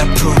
아픈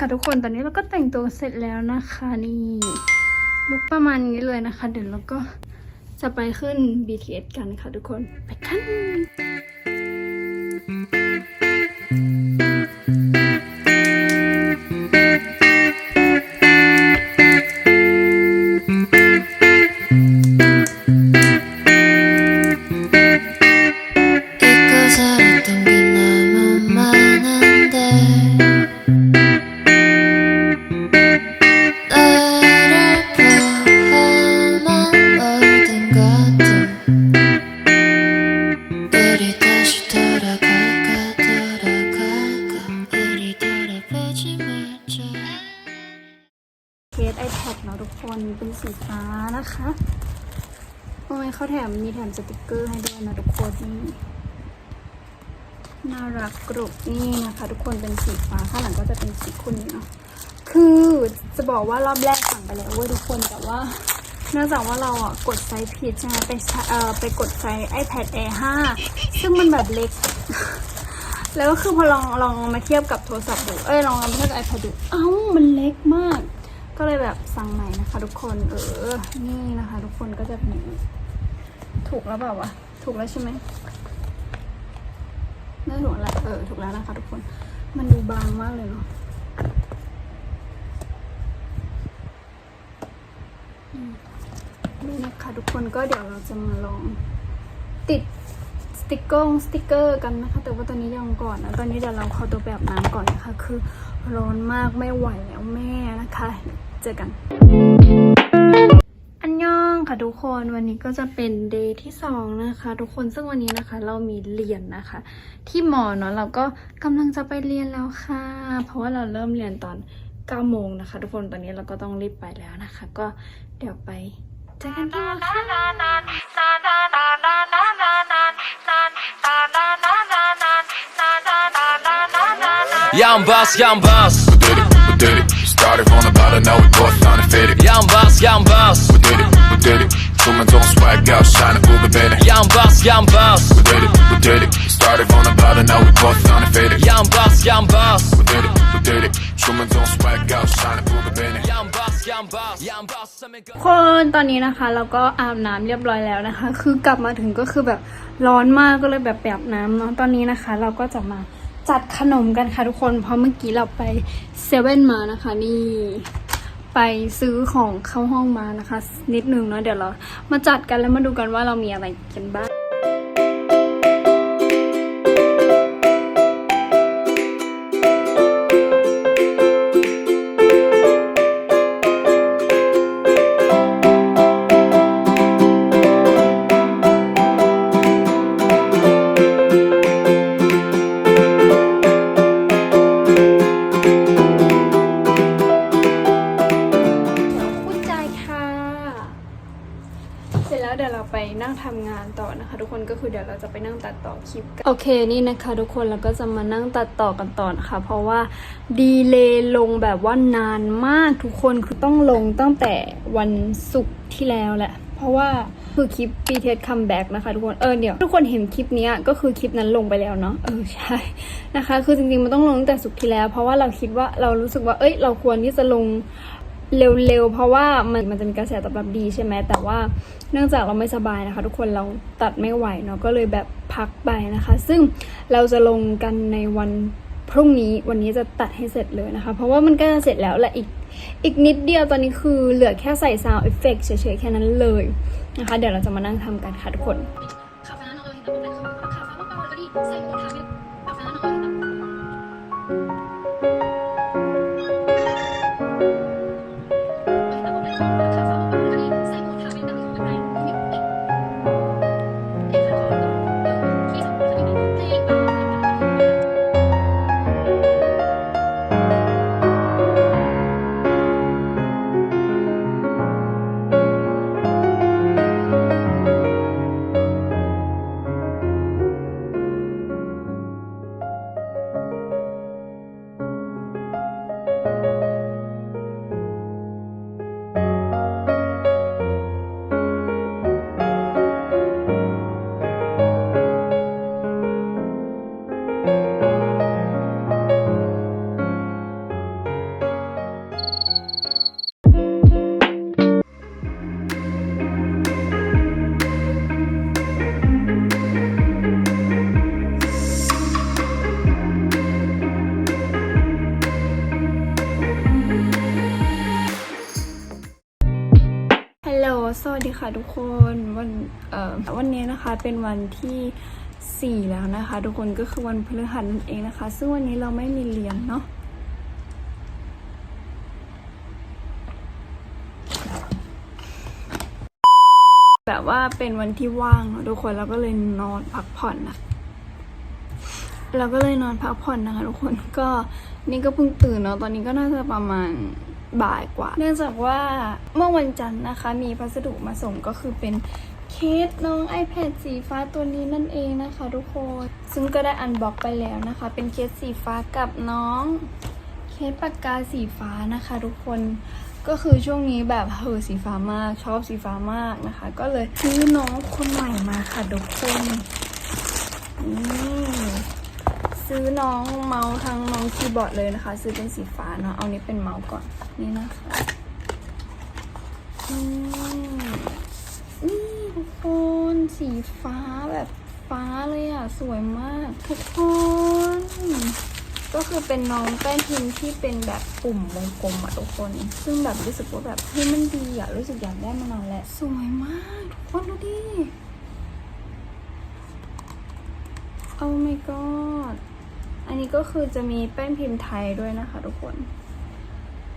ค่ะทุกคนตอนนี้เราก็แต่งตัวเสร็จแล้วนะคะนี่ลุกประมาณนี้เลยนะคะ เดี๋ยวเราก็จะไปขึ้น BTS กันค่ะทุกคนไปกัน สติกเกอร์ให้ด้วยนะทุกคนนี่น่ารักกรุบนี่นะคะ ทุกคนเป็นสีฟ้าข้างหลังก็จะเป็นสีคุณเนาะคือจะบอกว่ารอบแรกสั่งไปแล้วเว้ยทุกคนแต่ว่าเนื่องจากว่าเราอะกดไซส์ผิดใช่ไหมไปใช้เอ่อไปกดไซส์ iPad Air 5 ซึ่งมันแบบเล็ก แล้วก็คือพอลองลองมาเทียบกับโทรศัพท์ดู เอ้ยลองมาเทียบกับ iPad ดูเอ้ามันเล็กมาก ก็เลยแบบสั่งใหม่นะคะ ทุกคนเออนี่นะคะ ทุกคนก็จะเป็นอย่างนี้ ถูกแล้วเปล่าวะ ถูกแล้วใช่ไหมน่าถูกแล้ว เออ ถูกแล้วนะคะทุกคน มันดูบางมากเลยเนาะนี่นะคะทุกคนก็เดี๋ยวเราจะมาลองติดสติกเกอร์สติกเกอร์กันนะคะ แต่ว่าตอนนี้ยังก่อนนะตอนนี้เดี๋ยวเราเข้าตัวแบบน้ำก่อนนะคะ คือร้อนมากไม่ไหวแล้วแม่นะคะ เจอกัน ค่ะทุกคนวันนี้ก็จะเป็นเดย์ที่สองนะคะทุกคนซึ่งวันนี้นะคะ เรามีเรียนนะคะ ที่มอเนาะเราก็กำลังจะไปเรียนแล้วค่ะ เพราะว่าเราเริ่มเรียนตอน9โมงนะคะ ทุกคนตอนนี้เราก็ต้องรีบไปแล้วนะคะ ก็เดี๋ยวไปเจอกันที่มอค่ะ Yeah, I'm boss, yeah, I'm boss. We did it, we did it. Started from the bottom, now we both on it, faded. Yeah, I'm boss, yeah, I'm boss. We did it, we did it. Come and don't swag out, shine a cool baby. Yeah, I'm boss, yeah, I'm boss. We did it, we did it. Started on the bottom, now we both on it faded. Yeah, I'm boss, yeah, I'm boss. We did it, we did it. Come and don't swag out, shine a cool baby. Yeah, I'm boss, yeah, I'm boss. Yeah, I'm boss. คนตอนนี้นะคะเราก็อาบน้ำเรียบร้อยแล้วนะคะ คือกลับมาถึงก็คือแบบร้อนมากก็เลยแบบแบบน้ำเนาะตอนนี้นะคะ เราก็จะมาจัดขนมกันค่ะทุกคน เพราะเมื่อกี้เราไปเซเว่นมานะคะนี่ ไปซื้อของเข้าห้องมานะคะ นิดนึงเนาะเดี๋ยวเรามาจัดกันแล้วมาดูกันว่าเรามีอะไรกันบ้าง นโอเคนี่นะคะทุกคนเราก็จะมานั่งตัดต่อกันต่อนะคะ เพราะว่าดีเลย์ลงแบบว่านานมากทุกคนคือต้องลงตั้งแต่วันศุกร์ที่แล้วแหละ เพราะว่าคือคลิป BTS comeback นะคะทุกคน เออเดี๋ยวทุกคนเห็นคลิปนี้ก็คือคลิปนั้นลงไปแล้วเนาะ เออใช่นะคะ คือจริงๆมันต้องลงตั้งแต่ศุกร์ที่แล้ว เพราะว่าเราคิดว่าเรารู้สึกว่า เอ้ยเราควรที่จะลง เร็วๆ เพราะว่ามันมันจะมีกระแสตอบรับดีใช่ไหมแต่ว่าเนื่องจากเราไม่สบายนะคะ ทุกคนเราตัดไม่ไหวเนาะก็เลยแบบพักไปนะคะ ซึ่งเราจะลงกันในวันพรุ่งนี้วันนี้จะตัดให้เสร็จเลยนะคะ เพราะว่ามันก็จะเสร็จแล้วและอีกอีกนิดเดียวตอนนี้คือเหลือแค่ใส่ซาวเอฟเฟกเฉยๆ แค่นั้นเลยนะคะ เดี๋ยวเราจะมานั่งทำกันค่ะทุกคน ค่ะทุกคนวันเอ่อวันนี้นะคะเป็นวันที่4แล้วนะคะ ทุกคนก็คือวันพฤหัสนั่นเองนะคะ ซึ่งวันนี้เราไม่มีเรียนเนาะแบบว่าเป็นวันที่ว่างเนอะทุกคนเราก็เลยนอนพักผ่อนนะเราก็เลยนอนพักผ่อนนะคะ ทุกคนก็นี่ก็เพิ่งตื่นเนาะตอนนี้ก็น่าจะประมาณ บ่ายกว่า เนื่องจากว่าเมื่อวันจันทร์นะคะ มีพัสดุมาส่งก็คือเป็นเคสน้อง iPad สีฟ้าตัวนี้นั่นเองนะคะ ทุกคน ซึ่งก็ได้อันบ็อกไปแล้วนะคะ เป็นเคสสีฟ้ากับน้อง เคสปากกาสีฟ้านะคะ ทุกคนก็คือช่วงนี้แบบเฮอสีฟ้ามากชอบสีฟ้ามากนะคะ ก็เลยซื้อน้องคนใหม่มาค่ะทุกคนนี่ ซื้อน้องเมาส์ทั้งน้องคีย์บอร์ดเลยนะคะ ซื้อเป็นสีฟ้าเนาะเอานี้เป็นเมาส์ก่อนนี่นะคะนี่ทุกคนสีฟ้าแบบฟ้าเลยอะสวยมากทุกคนก็คือเป็นน้องแป้นพิมพ์ที่เป็นแบบปุ่มวงกลมอะทุกคน ซึ่งแบบรู้สึกว่าแบบเฮ้ยมันดีอะรู้สึกอยากได้มานานแล้วสวยมากทุกคนดูดิโอ้ my god นี้ก็คือจะมีแป้นพิมพ์ไทยด้วยนะคะทุกคน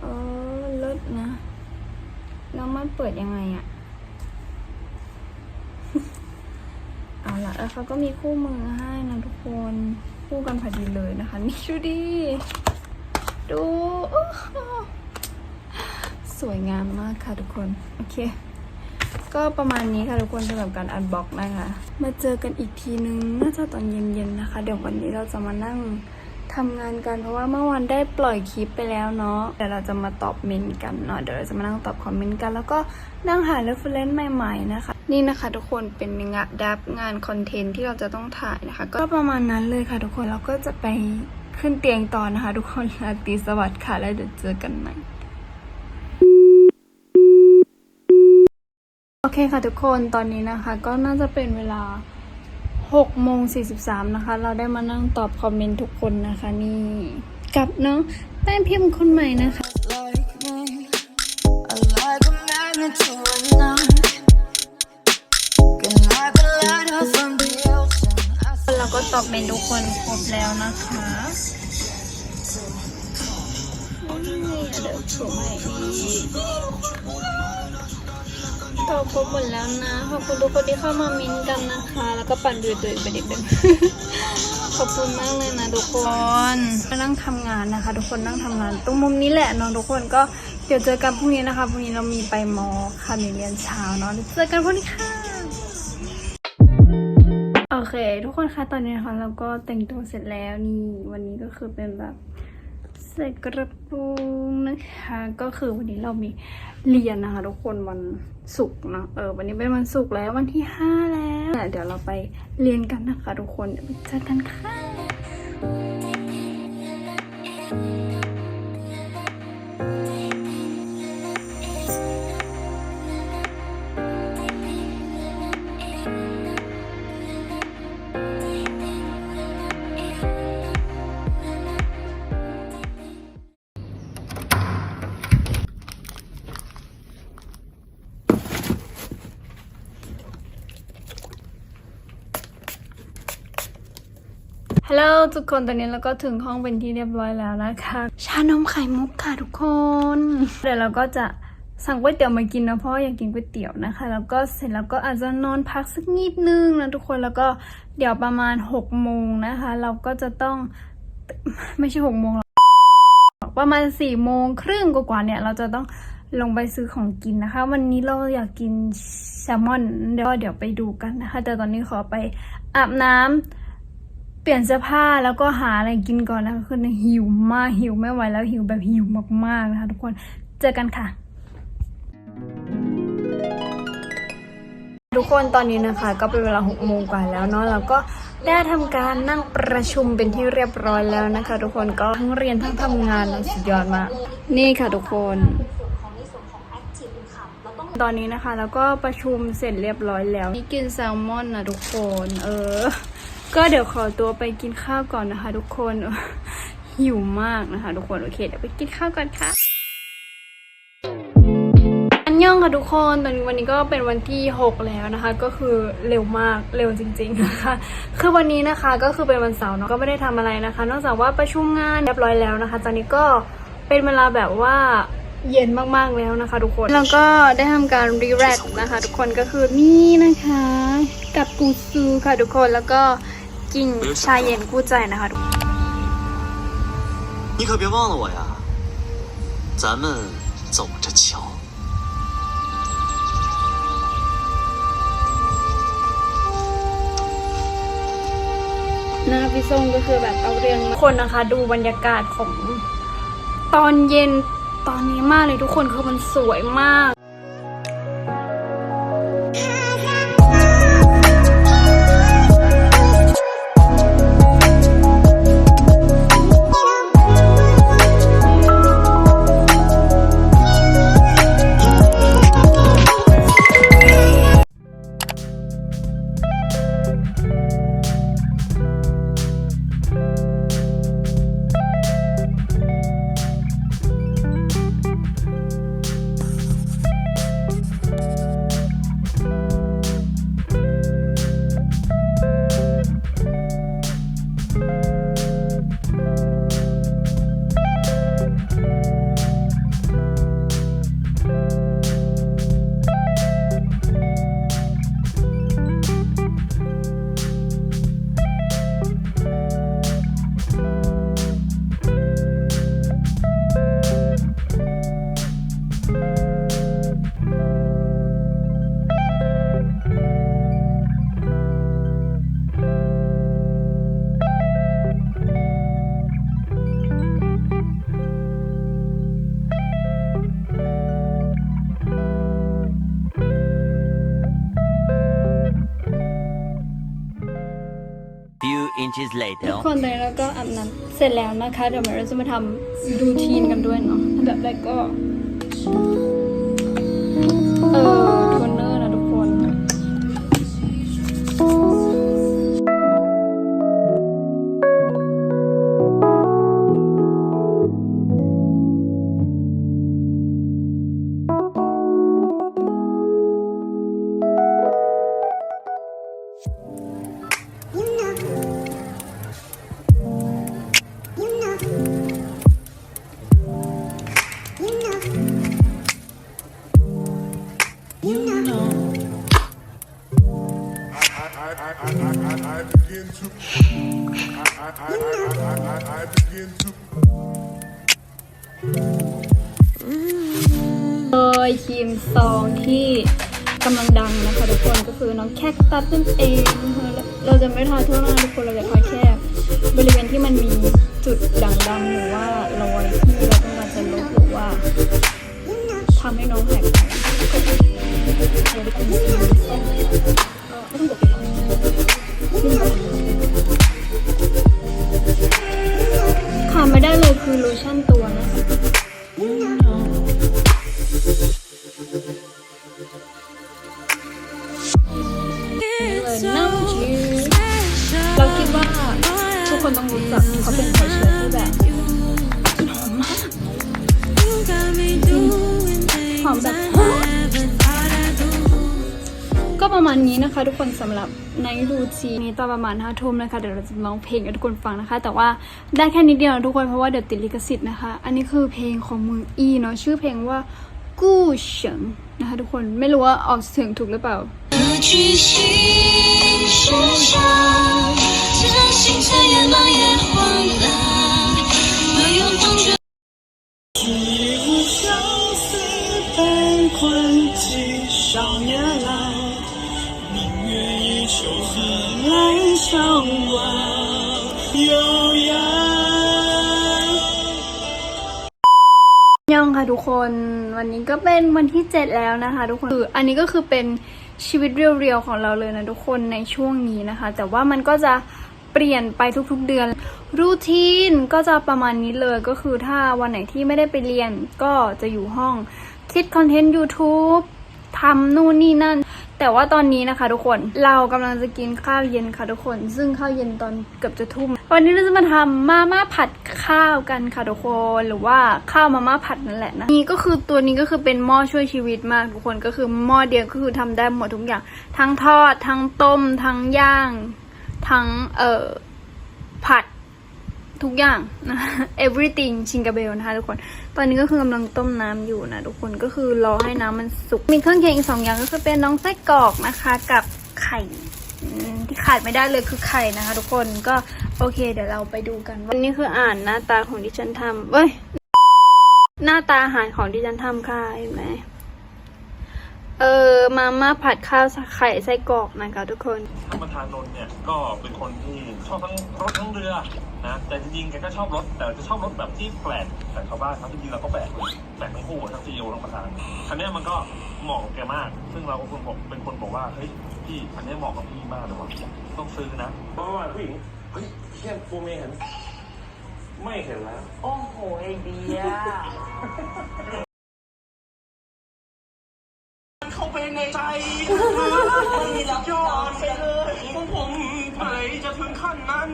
เออเลิศนะ แล้วมันเปิดยังไงอะเอาละแล้วเขาก็มีคู่มือให้นะทุกคนคู่กันพอดีเลยนะคะ นี่ดูดิ ดูอู้หูสวยงามมากค่ะทุกคน โอเค ก็ประมาณนี้ค่ะทุกคนสำหรับการอันบ็อกนะคะ มาเจอกันอีกทีนึงน่าจะตอนเย็นๆนะคะ เดี๋ยววันนี้เราจะมานั่งทำงานกันเพราะว่าเมื่อวานได้ปล่อยคลิปไปแล้วเนาะเดี๋ยวเราจะมาตอบเมนกันเนาะเดี๋ยวเราจะมานั่งตอบคอมเมนต์กัน แล้วก็นั่งหาเรฟเฟรนซ์ใหม่ ๆ นะคะ นี่นะคะทุกคนเป็นงานดับงานคอนเทนต์ที่เราจะต้องถ่ายนะคะ ก็ประมาณนั้นเลยค่ะ ทุกคนเราก็จะไปขึ้นเตียงต่อนะคะ ทุกคนราตรีสวัสดิ์ค่ะแล้วเดี๋ยวเจอกันใหม่ โอ เคค่ะทุกคนตอนนี้นะคะ ก็น่าจะเป็นเวลา6โมง43นะคะ เราได้มานั่งตอบคอมเมนต์ทุกคนนะคะ นี่กับน้องแป้งพิมพ์คนใหม่นะคะ like like เราก็ตอบเมนทุกคนครบแล้วนะคะนี่เดี๋ยวถูให้นี่ ตอบครบหมดแล้วนะ ขอบคุณทุกคนที่เข้ามามินต์กันนะคะ แล้วก็ปั่นดูตัวเองไปเด็กๆขอบคุณมากเลยนะทุกคนมานั่งทำงานนะคะ ทุกคนนั่งทำงาน ตรงมุมนี้แหละเน้องทุกคนก็เดี๋ยวเจอกันพรุ่งนี้นะคะพรุ่งนี้เรามีไปมอค่ะมีเรียนเช้าเนาะเดี๋ยวเจอกันพรุ่งนี้ค่ะโอเค ทุกคนคะตอนนี้นะคะเราก็แต่งตัวเสร็จแล้วนี่วันนี้ก็คือเป็นแบบ ใส่กระโปรงนะคะก็คือวันนี้เรามีเรียนนะคะทุกคนวันศุกร์นะเออวันนี้เป็นวันศุกร์แล้ววันที่ห้าแล้ว เดี๋ยวเราไปเรียนกันนะคะทุกคนเจอกันค่ะ ฮัลโหลทุกคนตอนนี้เราก็ถึงห้องเป็นที่เรียบร้อยแล้วนะคะชานมไข่มุกค่ะทุกคน เดี๋ยวเราก็จะสั่งก๋วยเตี๋ยวมากินนะเพราะว่าอยากกินก๋วยเตี๋ยวนะคะ แล้วก็เสร็จแล้วก็อาจจะนอนพักสักนิดนึงนะทุกคนแล้วก็เดี๋ยวประมาณ6กโมงนะคะ เราก็จะต้องไม่ใช่หกโมงหรอกประมาณสี่โมงครึ่งกว่าๆเนี่ย เราจะต้องลงไปซื้อของกินนะคะ วันนี้เราอยากกินแซลมอนเดี๋ยวเดี๋ยวไปดูกันนะคะ แต่ตอนนี้ขอไปอาบน้ำ เปลี่ยนเสื้อผ้าแล้วก็หาอะไรกินก่อนนะคะคือหิวมากหิวไม่ไหวแล้วหิวแบบหิวมากๆนะคะทุกคนเจอกันค่ะ ทุกคนตอนนี้นะคะ ก็เป็นเวลาหกโมงกว่าแล้วเนาะเราก็ได้ทำการนั่งประชุมเป็นที่เรียบร้อยแล้วนะคะ ทุกคนก็ทั้งเรียนทั้งทำงานสุดยอดมากนี่ค่ะทุกคนตอนนี้นะคะ แล้วก็ประชุมเสร็จเรียบร้อยแล้วนี่กินแซลมอนนะทุกคน เออ ก็เดี๋ยวขอตัวไปกินข้าวก่อนนะคะ ทุกคน หิวมากนะคะ ทุกคนโอเคเดี๋ยวไปกินข้าวก่อนค่ะอันยองค่ะทุกคนตอนนี้วันนี้ก็เป็นวันที่ 6 แล้วนะคะ ก็คือเร็วมากเร็วจริงๆนะคะคือวันนี้นะคะก็คือเป็นวันเสาร์เนาะก็ไม่ได้ทำอะไรนะคะ นอกจากว่าประชุมงานเรียบร้อยแล้วนะคะตอนนี้ก็เป็นเวลาแบบว่าเย็นมากๆแล้วนะคะ ทุกคนแล้วก็ได้ทำการรีแลกนะคะ ทุกคนก็คือนี่นะคะ กับกูซูค่ะทุกคนแล้วก็ กินชาเย็นกู้ใจนะคะทุกคน 你可别忘了我呀，咱们走着瞧。 หน้าพี่ส้มก็คือแบบเอาเรื่องมาคนนะคะ ดูบรรยากาศของตอนเย็นตอนนี้มากเลยทุกคนคือมันสวยมาก Inches ทุ later. กคนตอนนี้เราก็อาบน้ำเสร็จแล้วนะคะ เดี๋ยวเราจะมาทำรูทีนกันด้วยเนาะอันดับแรกก็ องที่กำลังดังนะคะทุกคนก็คือน้องแคคตัสนั่นเองเราจะไม่ทาทั่วหน้าทุกคนเราจะทาแค่บริเวณที่มันมีจุดด่างๆหรือว่ารอยที่เราต้องการจะลบหรือว่าทำให้น้องหายไปเราได้เป็นสีส้มก็ไม่ต้องกดปิดขาดไม่ได้เลยคือโลชั่นตัว มาณนี้นะคะ ทุกคนสำหรับในรูทีนี้ตอนประมาณห้าทุ่มนะคะเดี๋ยวเราจะร้องเพลงให้ทุกคนฟังนะคะ แต่ว่าได้แค่นิดเดียวนะทุกคนเพราะว่าเดี๋ยวติดลิขสิทธิ์นะคะ อันนี้คือเพลงของเมืองอีเนาะชื่อเพลงว่ากู้เฉิงนะคะทุกคนไม่รู้ว่าออกเสียงถูกหรือเปล่า 不去心 事上，这星辰也忙也慌了，没有同学。ยังค่ะทุกคนวันนี้ก็เป็นวันที่ 7 แล้วนะคะ ทุกคนคืออันนี้ก็คือเป็นชีวิตเรียวๆของเราเลยนะทุกคนในช่วงนี้นะคะ แต่ว่ามันก็จะเปลี่ยนไปทุกๆเดือน รูทีนก็จะประมาณนี้เลยก็คือถ้าวันไหนที่ไม่ได้ไปเรียนก็จะอยู่ห้องคิดคอนเทนต์ YouTube ทำนู่นนี่นั่น แต่ว่าตอนนี้นะคะทุกคนเรากำลังจะกินข้าวเย็นค่ะทุกคน ซึ่งข้าวเย็นตอนเกือบจะทุ่ม วันนี้เราจะมาทำมาม่าผัดข้าวกันค่ะทุกคนหรือว่าข้าวมาม่าผัดนั่นแหละนะนี่ก็คือตัวนี้ก็คือเป็นหม้อช่วยชีวิตมากทุกคนก็คือหม้อเดียวก็คือทำได้หมดทุกอย่าง ทั้งทอด ทั้งต้ม ทั้งย่าง ทั้งเอ่อผัดทุกอย่างนะ everything ชิงกาเบลนะคะทุกคน ตอนนี้ก็คือกำลังต้มน้ำอยู่นะทุกคนก็คือรอให้น้ำมันสุก มีเครื่องเคียงอีกสองอย่างก็คือเป็นน้องไส้กรอกนะคะ กับไข่ที่ขาดไม่ได้เลยคือไข่นะคะ ทุกคนก็โอเค เดี๋ยวเราไปดูกันวันนี้คืออ่านหน้าตาของที่ฉันทำเว้ยหน้าตาอาหารของที่ฉันทำค่ะเห็นไหม เออมาม่าผัดข้าวไข่ไส้กรอกนะคะทุกคนท่านประธานนนท์เนี่ยก็เป็นคนที่ชอบทั้งรถทั้งเรือนะแต่จริงๆแกก็ชอบรถแต่จะชอบรถแบบที่แปลกแต่ชาวบ้านครับจริงๆเราก็แปลกเลยแปลกทั้งคู่ทั้งซีอีโอทั้งประธานคันเนี้ยมันก็เหมาะกับแกมาก ซึ่งเราก็คนบอกเป็นคนบอกว่าเฮ้ยพี่คันเนี้ยเหมาะกับพี่มากเลยว่ะต้องซื้อนะเพราะว่าผู้หญิงเฮ้ยเที่ยงฟูเมย์เห็น ไม่เห็นแล้ว โอ้โหไอเดีย ในใจยอดไปเลยของผมเมื่อไหร่จะถึงขั้นนั้น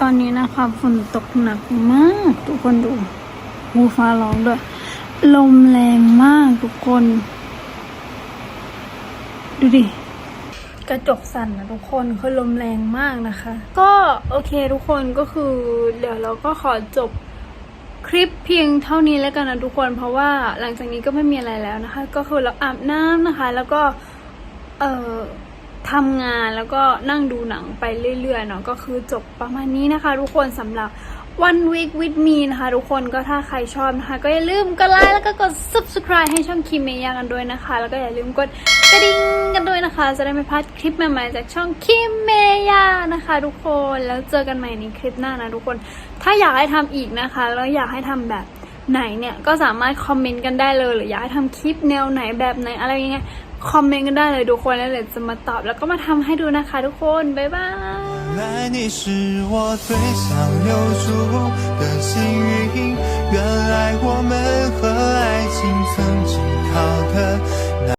ตอนนี้นะคะฝนตกหนักมาก ทุกคนดูหูฟ้าร้องด้วย ลมแรงมากทุกคน ดูดิกระจกสั่นนะทุกคนคือลมแรงมากนะคะ ก็โอเคทุกคนก็คือ เดี๋ยวเราก็ขอจบ คลิปเพียงเท่านี้แล้วกันนะทุกคน เพราะว่าหลังจากนี้ก็ไม่มีอะไรแล้วนะคะ ก็คือเราอาบน้ำนะคะ แล้วก็เอ่อทำงานแล้วก็นั่งดูหนังไปเรื่อยๆเนาะก็คือจบประมาณนี้นะคะ ทุกคนสำหรับ One Week with Me นะคะ ทุกคนก็ถ้าใครชอบนะคะ ก็อย่าลืมกดไลค์แล้วก็กด subscribe ให้ช่องคิมเมย่ากันด้วยนะคะ แล้วก็อย่าลืมกดกระดิ่งกันด้วยนะคะ จะได้ไม่พลาดคลิปใหม่ๆจากช่องคิมเมย่านะคะ ทุกคนแล้วเจอกันใหม่ในคลิปหน้านะทุกคน ถ้าอยากให้ทำอีกนะคะ แล้วอยากให้ทำแบบไหนเนี่ยก็สามารถคอมเมนต์กันได้เลย หรืออยากให้ทำคลิปแนวไหนแบบไหนอะไรย่างเงี้ยคอมเมนต์กันได้เลยทุกคนแล้วเดี๋ยวจะมาตอบแล้วก็มาทำให้ดูนะคะทุกคน บ๊ายบาย